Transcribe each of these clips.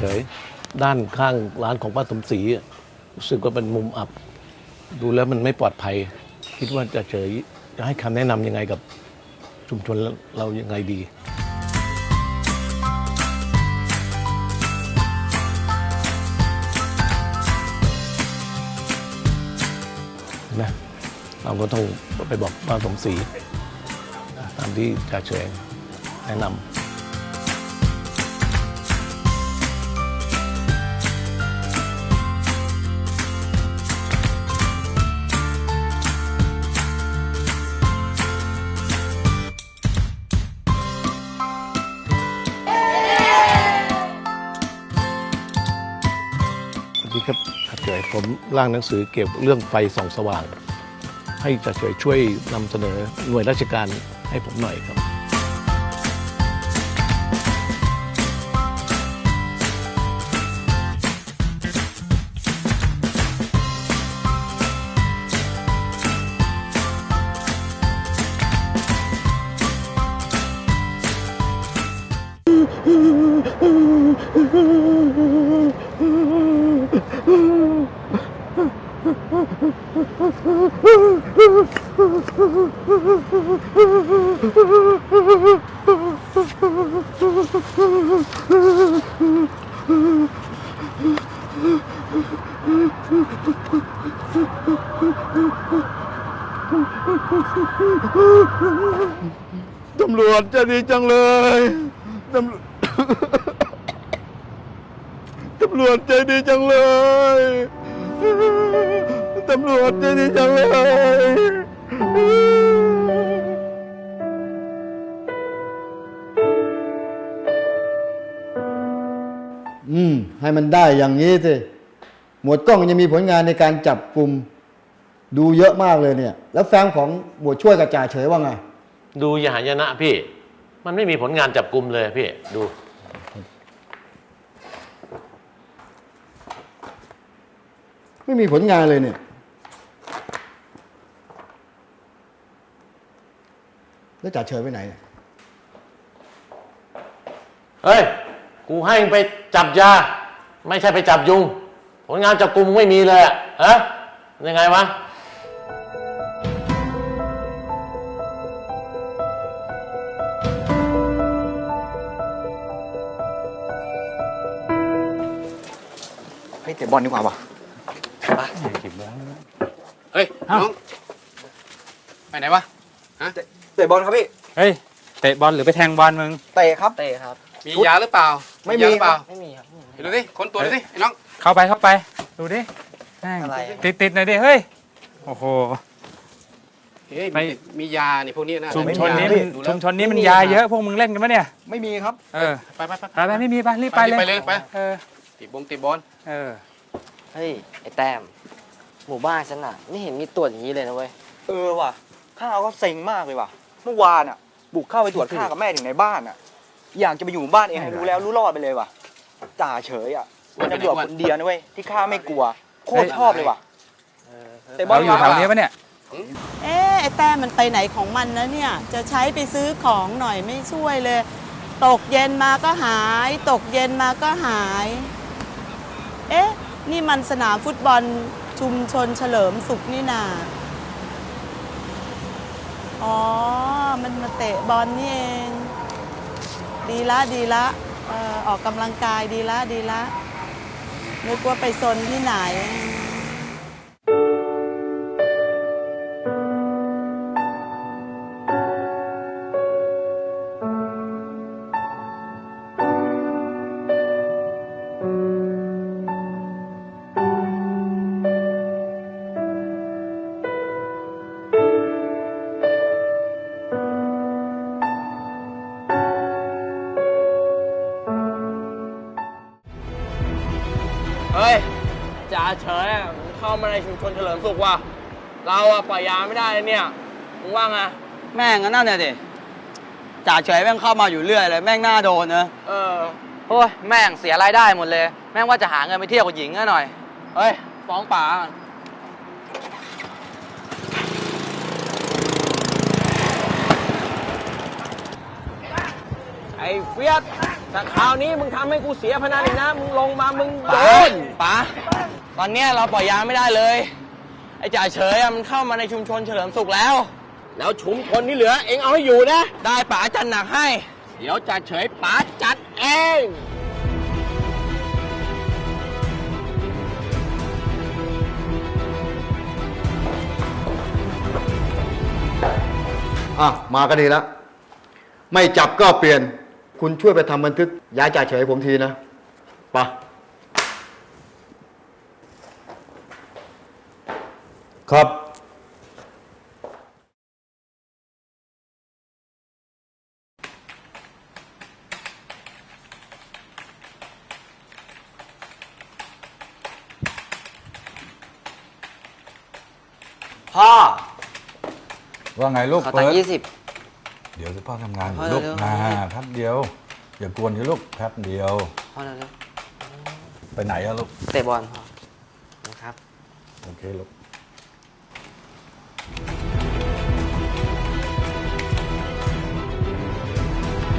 เฉยด้านข้างร้านของป้าสมศรีรู้สึกว่าเป็นมุมอับ ดูแล้วมันไม่ปลอดภัย คิดว่าจ่าเฉยจะให้คำแนะนำยังไงกับชุมชนเรายังไงดี นะเราก็ต้องไปบอกป้าสมศรีตามที่จ่าเฉยแนะนำ ผมร่างหนังสือเกี่ยวกับเรื่องไฟส่องสว่าง ให้จ่าเฉยช่วยนำเสนอหน่วยราชการให้ผมหน่อยครับ ตำรวจจะดีจังเลยตำตำรวจใจดีจังเลย ตำรวจใจดีจังเลย ให้มันได้อย่างนี้สิหมวดกล้องยังมีผลงานในการจับกลุ่มดูเยอะมากเลยเนี่ย แล้วแฟ้มของหมวดช่วยกับจ่าเฉยว่าไง ดูยาหายนะพี่ มันไม่มีผลงานจับกลุ่มเลยพี่ ดู ไม่มีผลงานเลยเนี่ย แล้วจ่าเฉยไปไหนเนี่ยเฮ้ย กูให้มึงไปจับยา ไม่ใช่ไปจับยุง ผลงานจับกลุ่มมึงไม่มีเลยอะฮะยังไงวะเฮ้ยเตะบอลดีกว่าว่ะเฮ้ยน้องไปไหนวะเตะบอลครับพี่ เฮ้ย เตะบอลหรือไปแทงบอลมึง เตะครับ เตะครับ มียาหรือเปล่า ไม่มียาหรือเปล่า ไม่มีครับเดี๋ยวดูสิคนตัวดูสิไอ้น้องเข้าไปเข้าไป ดูดิแม่งอะไรอะ ติดติดหน่อยดิเฮ้ยโอ้โห เฮ้ยไม่มีมียานี่พวกนี้นะชุมชนนี้มีมันยาดูชุแล้วมชนนี้มันยาเยอะพวกมึงเล่นกันปะเนี่ยไม่มีครับ เออไปไปไปไปไปไม่มีไปรีบไปเลยไปเลยไปเออติบงติบอลเออเฮ้ย ไอ้แต้ม หมู่บ้านฉันน่ะ ไม่เห็นมีตรวจอย่างนี้เลยนะเว้ย เออว่ะ ข้าวก็เซ็งมากเลยว่ะ เมื่อวานอะ บุกเข้าไปตรวจข้ากับแม่ถึงในบ้านอะ อยากจะไปอยู่บ้านเองให้รู้แล้วรู้รอดไปเลยว่ะ จ่าเฉยอะเป็นตำรวจคนเดียวนะเว้ยที่ข้าไม่กลัว โคตรชอบเลยว่ะเตะบอเราลอยู่แถวดีกนี้ปะเนี่ยเอ๊ะไอ้แต้มมันไปไหนของมันนะเนี่ย จะใช้ไปซื้อของหน่อยไม่ช่วยเลย ตกเย็นมาก็หาย ตกเย็นมาก็หาย เอ๊ะ นี่มันสนามฟุตบอลชุมชนเฉลิมสุขนี่นาอ๋อ มันมาเตะบอลนี่เอง ดีละดีละเออออกกำลังกายดีละดีละนึกว่าไปซนที่ไหน ในชุมชนเฉลิมสุขว่ะเราอะปล่อยยาไม่ได้เลยเนี่ยมึงว่าไงแม่งก็นั่นน่ะดิจ่าเฉยแม่งเข้ามาอยู่เรื่อยเลยแม่งหน้าโดนเนอะเออโอ้ยแม่งเสียรายได้หมดเลย แม่งว่าจะหาเงินไปเที่ยวกับหญิงก็หน่อยเฮ้ยฟ้องป๋าก่อนไอ้เฟียสถ้าคราวนี้มึงทำให้กูเสียพนันอีกนะมึงลงมามึงโดนป๋า ตอนเนี้ยเราปล่อยยาไม่ได้เลย ไอ้จ่าเฉยอะมันเข้ามาในชุมชนเฉลิมสุขแล้ว แล้วชุมชนที่เหลือ เองเอาให้อยู่นะ ได้ป๋าจัดหนักให้ เดี๋ยวจ่าเฉยป๋าจัดเอง อะ มาก็ดีแล้ว ไม่จับก็เปลี่ยน คุณช่วยไปทำบันทึกย้ายจ่าเฉยผมทีนะไปะ ครับพ่อว่าไงลูกขอตัเปิงดค์ยี่สิบ เดี๋ยวสิพ่อทำงานอพ่ยู่อลูกเร็วๆ นะแป๊บเดียว อย่ากวนที่ลูกแป๊บเดียว พ่อเร็วไปไหนอะลูก ๆเตะบอลพ่อนะครับ โอเคลูก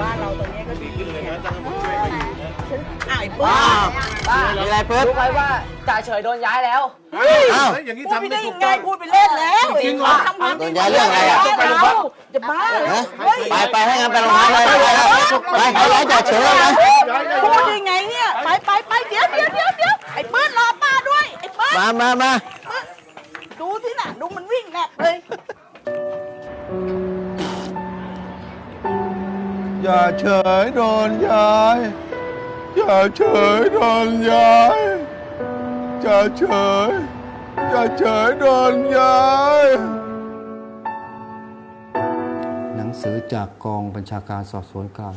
บ้านเราตอนนี้ก็ดีขึ้นเลยนะต้องช่วยกันอยู่นะอ้าวไอ้ปื้ป้าป้ามีอะไรเปิดรู้ไหมว่าจ่าเฉยโดนย้ายแล้วอ้าวพูดไม่ได้ยังไงพูดไปเล่นแล้วจริงเหรอ ทำงานโดนย้ายเรื่องอะไรอะเราจะบ้าเหรอเฮ้ยไปไปให้งานไปโรงพักเลยไปไปไปไปย้ายจ่าเฉยแล้วนะพูดยังไงเนี่ยไปไปไปเดี๋ยวเดี๋ยวเดี๋ยวเดี๋ยวไอ้ปื้นรอป้าด้วยไอ้ปื้นมามามาดูที่น่ะดูมันวิ่งแนบเลย อย่าเฉยโดนย้าย อย่าเฉยโดนย้ายอย่าเฉยอย่าเฉยโดนย้าย หนังสือจากกองบัญชาการสอบสวนกลาง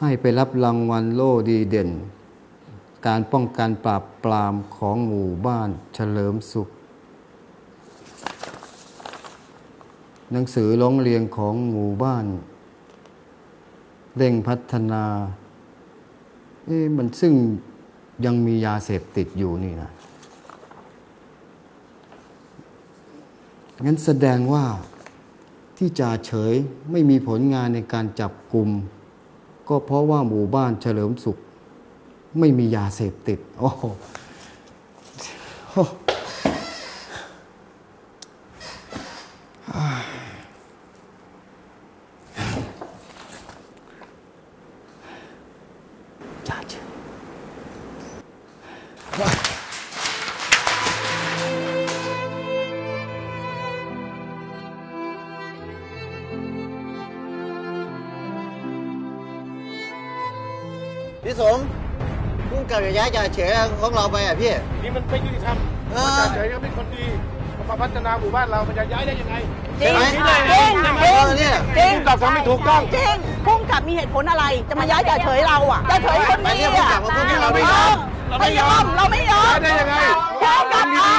ให้ไปรับรางวัลโล่ดีเด่น การป้องกันปราบปรามของหมู่บ้านเฉลิมสุข หนังสือร้องเรียนของหมู่บ้าน เร่งพัฒนา เอ๊ะมันซึ่งยังมียาเสพติดอยู่นี่นะงั้นแสดงว่าที่จ่าเฉยไม่มีผลงานในการจับกลุ่มก็เพราะว่าหมู่บ้านเฉลิมสุข ไม่มียาเสพติด โอ้ พี่สมพุ่งกับย้ายจ่าเฉยของเราไปอะพี่ นี่มันไม่ยุติธรรมเออ จ่าเฉยเขาเป็นคนดีเขามาพัฒนาหมู่บ้านเรามันจะย้ายได้ยังไง จริงใช่จริงไหมจริงเออเนี่ย จริงกับทำไม่ถูกต้อง จริงพุ่งกับมีเหตุผลอะไรจะมาย้ายจ่าเฉยเราอะจ่าเฉยคนนี้อะไปเรียกผู้กำกับมาพูดเราไม่ยอม ไม่ยอมเราไม่ยอมย้ายได้ยังไงพุ่งกับมา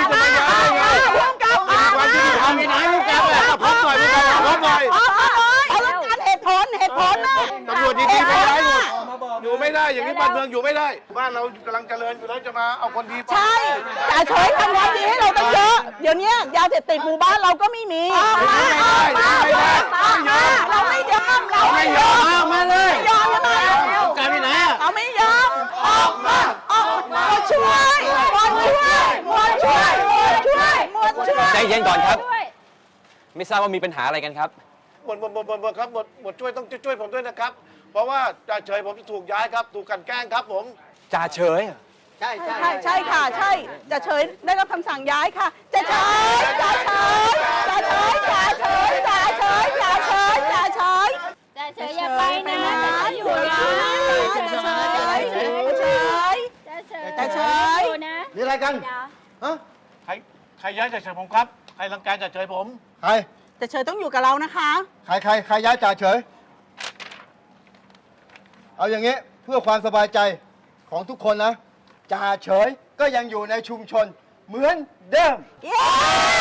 มาพุ่งกับมาความยุติธรรมมีไหนผู้กำกับพร้อมหน่อยผู้กำกับพร้อมหน่อยเอาแล้วการเหตุผลเหตุผลนะตำรวจดีๆไม่ย้ายหมด อยู่ไม่ได้ อย่างนี้บ้านเมืองอยู่ไม่ได้ บ้านเรากำลังเจริญอยู่แล้วจะมาเอาคนดีไปใช่จ่าเฉยทำงานดีให้เราตั้งเยอะ เดี๋ยวนี้ยาเสพติดหมู่บ้านเราก็ไม่มีเราไม่ยอมเราไม่ยอมมาเลยยอมยังไงการไปไหนอะเราไม่ยอมออกมาออกมาช่วยมวลช่วยมวลช่วยมวลช่วยมวลช่วยใจเย็นก่อนครับ ไม่ทราบว่ามีปัญหาอะไรกันครับหมดหมดหมดหมดหมดครับหมดหมดช่วยต้องช่วยผมด้วยนะครับ เพราะว่าจ่าเฉยผมถูกย้ายครับ ถูกกลันแกล้งครับผม จ่าเฉยใช่ใช่ใช่ใช่ค่ะ ใช่จะเฉยได้รับคำสั่งย้ายค่ะจะเฉยจะเฉยจะเฉยจะเฉยจะเฉยจะเฉยจะเฉยแต่เฉยอย่าไปนะแต่เขาอยู่นะจะเฉยจะเฉยแต่เฉยอยู่นะนี่อะไรกันฮะใครใครย้ายจ่าเฉยผมครับ ใครรังแกจ่าเฉยผม ใครจะเฉยต้องอยู่กับเรานะคะ ใครใครใครย้ายจ่าเฉย เอาอย่างนี้เพื่อความสบายใจของทุกคนนะจ่าเฉยก็ยังอยู่ในชุมชนเหมือนเดิม เย้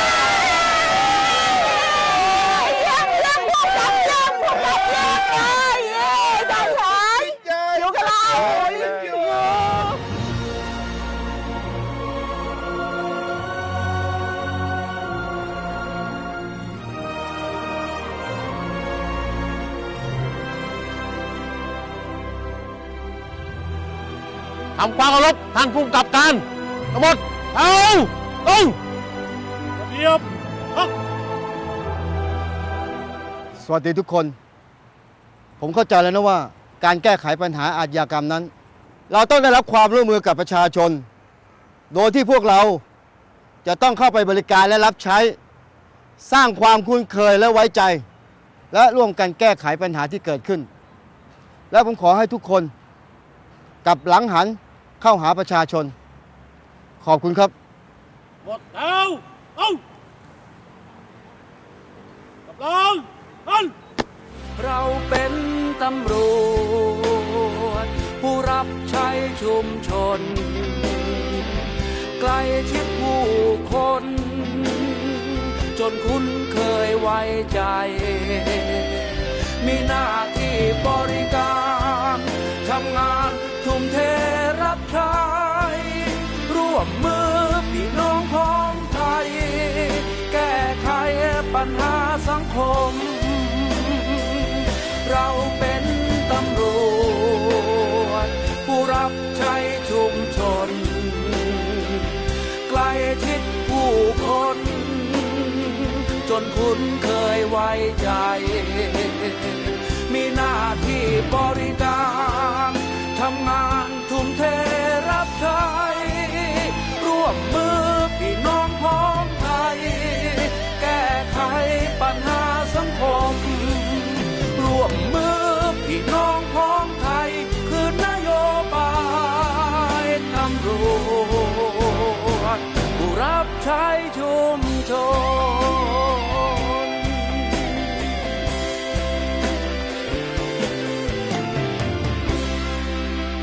ทำความเคารพท่านผู้กำกับการทั้งหมดเอาลงเรียบสวัสดีทุกคน ผมเข้าใจแล้วนะว่า การแก้ไขปัญหาอาชญากรรมนั้น เราต้องได้รับความร่วมมือกับประชาชน โดยที่พวกเราจะต้องเข้าไปบริการและรับใช้ สร้างความคุ้นเคยและไว้ใจ และร่วมกันแก้ไขปัญหาที่เกิดขึ้น และผมขอให้ทุกคนกลับหลังหัน เข้าหาประชาชน ขอบคุณครับ หมดแล้วเอากำลังอันเราเป็นตำรวจ ผู้รับใช้ชุมชน ใกล้ชิดผู้คน จนคุ้นเคยไว้ใจ มีหน้าที่บริการทำงานทุ่มเท ร่วมมือพี่น้องพ้องไทย แก้ไขปัญหาสังคม เราเป็นตำรวจ ผู้รับใช้ชุมชน ใกล้ชิดผู้คน จนคุ้นเคยไว้ใจ มีหน้าที่บริการ รับใช้ชุมชน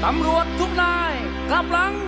ตำรวจทุกนายกลับหลัง